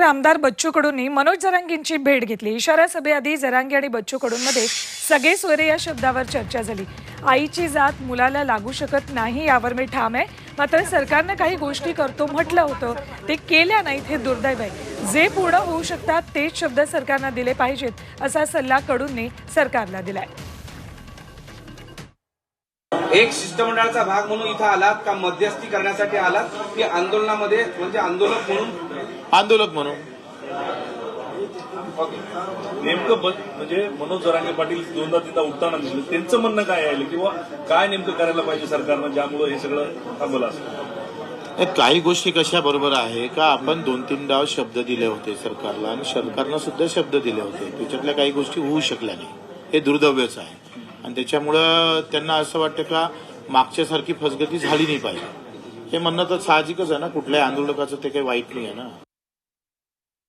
तर आमदार बच्चू कडूंनी मनोज जरांगींची भेट घेतली. इशारा सभेआधी जरांगे आणि बच्चू कडूंमध्ये सगळे सोयरे या शब्दावर चर्चा झाली. आईची जात मुलाला लागू शकत नाही यावर मी ठाम आहे. मात्र सरकारनं काही गोष्टी करतो म्हटलं होतं. ते केल्या नाहीत हे दुर्दैव आहे. जे पूर्ण होऊ शकतात तेच शब्द सरकारनं दिले पाहिजेत असा सल्ला कडूंनी सरकारला दिलाय. एक शिष्टमंडळाचा भाग म्हणून इथं आलात का मध्यस्थी करण्यासाठी आलात? की आंदोलनामध्ये म्हणजे आंदोलक म्हणून? आंदोलक म्हणून. नेमकं म्हणजे मनोज जरांगे पाटील दोनदा तिथं उठताना दिसले त्यांचं म्हणणं काय आहे? किंवा काय नेमकं करायला पाहिजे सरकारनं ज्यामुळे हे सगळं थांबलं असं हे काही गोष्टी कशा बरोबर आहे का? आपण दोन तीन डाव शब्द दिले होते सरकारला आणि सरकारनं सुद्धा शब्द दिले होते. त्याच्यातल्या काही गोष्टी होऊ शकल्या नाही. हे दुर्दैवच आहे. आणि त्याच्यामुळं त्यांना असं वाटतं का मागच्यासारखी फसगती झाली नाही पाहिजे. हे म्हणणं तर साहजिकच आहे ना कुठल्याही आंदोलकाचं ते काही वाईट नाही आहे ना.